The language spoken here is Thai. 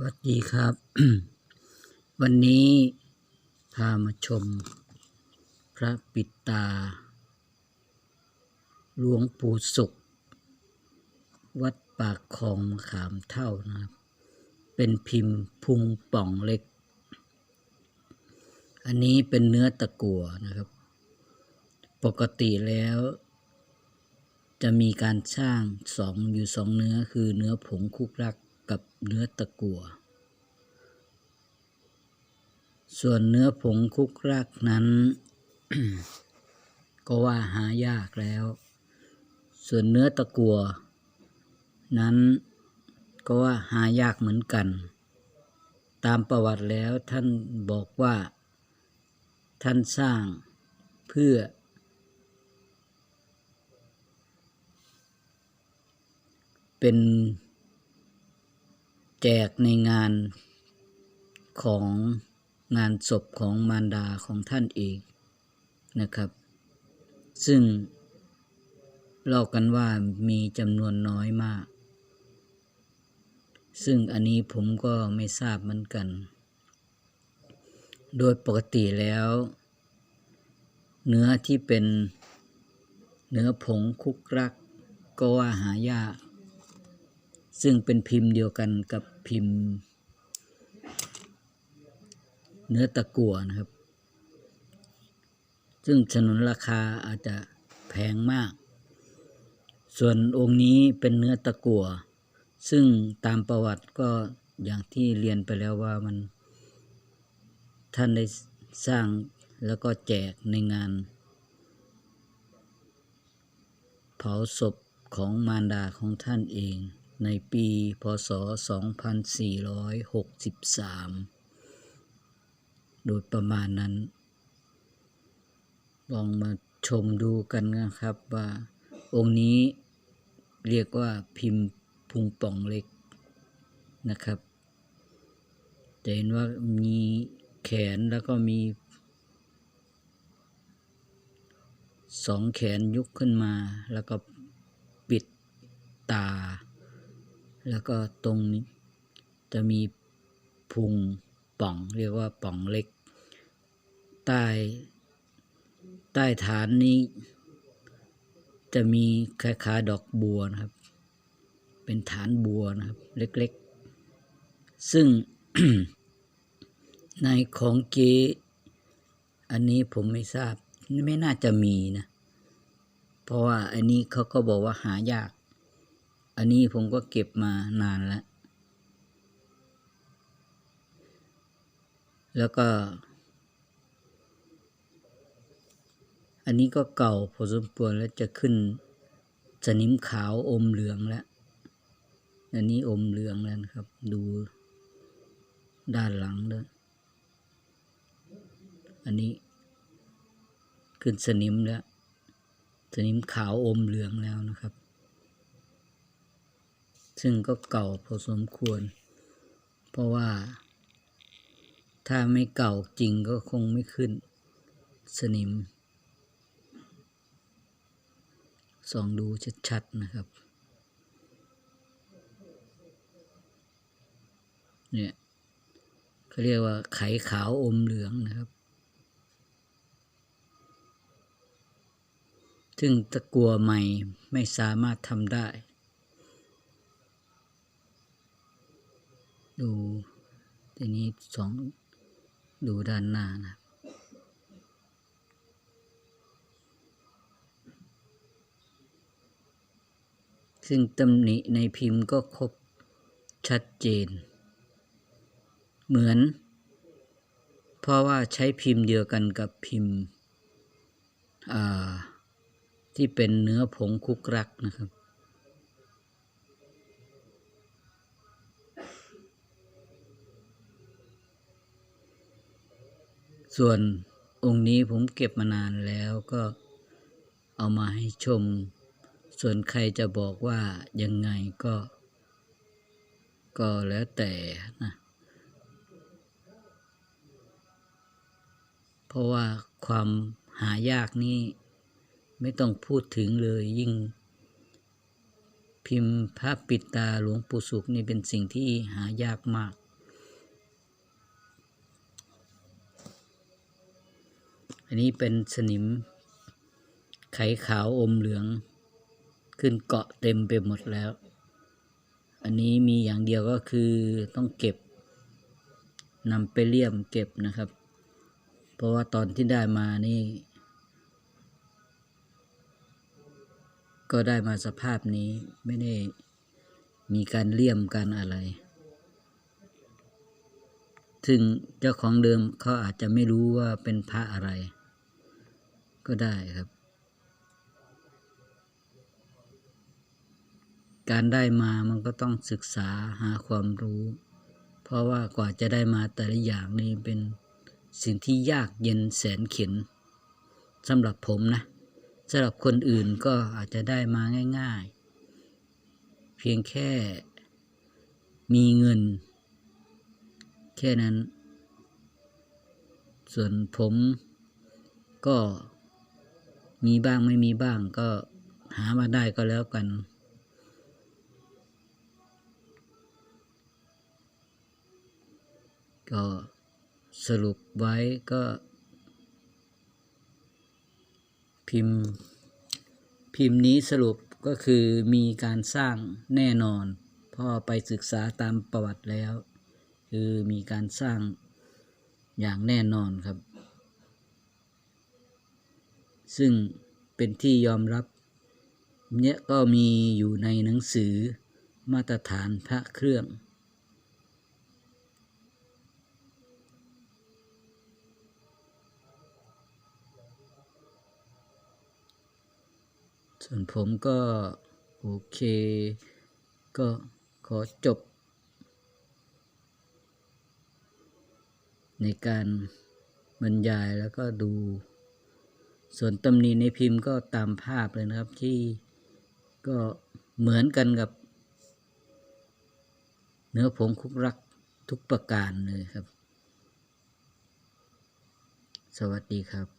สวัสดีครับ วันนี้พามาชม พระปิดตา หลวงปู่สุข วัดปากคลองขามเท่านะครับ เป็นพิมพ์พุงป่องเล็ก อันนี้เป็นเนื้อตะกั่วนะครับ ปกติแล้ว จะมีการสร้างสองอยู่สองเนื้อคือเนื้อผงคุกรัก กับเนื้อตะกั่วส่วนเนื้อผงคุกรักนั้น ก็ว่าหายากแล้ว ส่วนเนื้อตะกัว นั้นก็ว่าหายากเหมือนกัน ตามประวัติแล้วท่านบอกว่า ท่านสร้างเพื่อเป็น แจกในงานของงานศพของมารดาของท่านเองนะครับ ซึ่งเล่ากันว่ามีจำนวนน้อยมาก ซึ่งอันนี้ผมก็ไม่ทราบเหมือนกัน โดยปกติแล้ว เนื้อที่เป็นเนื้อผงคุกรักก็ว่าหายาก ซึ่งเป็นพิมพ์เดียวกันกับพิมพ์ เนื้อตะกั่วนะครับ ซึ่งสนุนราคาอาจจะแพงมาก ส่วนองค์นี้เป็นเนื้อตะกั่ว ซึ่งตามประวัติก็อย่างที่เรียนไปแล้วว่ามัน ท่านได้สร้างแล้วก็แจกในงาน เผาศพของมารดาของท่านเอง ในปีพศ 2463 โดยประมาณนั้น ลองมาชมดูกันนะครับว่าองค์นี้เรียกว่าพิมพ์พุงป่องเล็กนะครับจะเห็นว่ามีแขนแล้วก็มีสองแขนยกขึ้นมาแล้วก็ปิดตา แล้วก็ตรงนี้จะมีพุงป่องเรียกว่าป่องเล็ก ใต้ใต้ฐานนี้ จะมีคล้ายๆดอกบัวนะครับ เป็นฐานบัวนะครับ เล็กๆ ซึ่งในของเกอันนี้ผมไม่ทราบ ไม่น่าจะมีนะ เพราะว่าอันนี้เขาก็บอกว่าหายาก อันนี้ผมก็เก็บมานานแล้ว แล้วก็ อันนี้ก็เก่าพอสมควรแล้วจะขึ้นสนิมขาวอมเหลืองแล้ว อันนี้อมเหลืองแล้วนะครับ ดูด้านหลังด้วย อันนี้ขึ้นสนิมแล้ว สนิมขาวอมเหลืองแล้วนะครับ ซึ่งก็เก่าพอสมควร เพราะว่า ถ้าไม่เก่าจริงก็คงไม่ขึ้น สนิม ส่องดูชัดๆนะครับ เนี่ยเขาเรียกว่าไขขาวอมเหลืองนะครับซึ่งตะกัวใหม่ไม่สามารถทำได้ ดูทีนี้สองดูด้านหน้านะซึ่งตำหนิในพิมพ์ก็ครบชัดเจน เหมือน เพราะว่าใช้พิมพ์เดียวกันกับพิมพ์ที่เป็นเนื้อผงคุกรักนะครับ ส่วนองค์นี้ผมเก็บมานานแล้วก็เอามาให้ชม ส่วนใครจะบอกว่ายังไงก็ ก็แล้วแต่นะ เพราะว่าความหายากนี่ไม่ต้องพูดถึงเลยยิ่ง พิมพ์พระปิดตาหลวงปู่สุขนี่เป็นสิ่งที่หายากมาก อันนี้เป็นสนิมไขขาวอมเหลือง ขึ้นเกาะเต็มไปหมดแล้ว อันนี้มีอย่างเดียวก็คือต้องเก็บนำไปเลี่ยมเก็บนะครับ เพราะว่าตอนที่ได้มานี่ ก็ได้มาสภาพนี้ไม่ได้มีการเลี่ยมการอะไร ซึ่งเจ้าของเดิมเขาอาจจะไม่รู้ว่าเป็นพระอะไร ก็ได้ครับ การได้มามันก็ต้องศึกษาหาความรู้ เพราะว่ากว่าจะได้มาแต่ละอย่างนี่เป็นสิ่งที่ยากเย็นแสนเข็นสำหรับผมนะสำหรับคนอื่นก็อาจจะได้มาง่าย ๆ เพียงแค่มีเงิน แค่นั้น ส่วนผมก็ มีบ้างไม่มีบ้างก็หามาได้ก็แล้วกัน ก็สรุปไว้ก็ พิมพ์ พิมพ์นี้สรุปก็คือมีการสร้างแน่นอนพราะไปศึกษาตามประวัติแล้ว คือมีการสร้างอย่างแน่นอนครับ ซึ่งเป็นที่ยอมรับเนี่ยก็มีอยู่ในหนังสือมาตรฐานพระเครื่อง ส่วนผมก็โอเค ก็ขอจบ ในการบรรยายแล้วก็ดู ส่วนตำหนิในพิมพ์ก็ตามภาพเลยนะครับที่ก็เหมือนกันกับ เนื้อผงคุกรักทุกประการเลยครับ สวัสดีครับ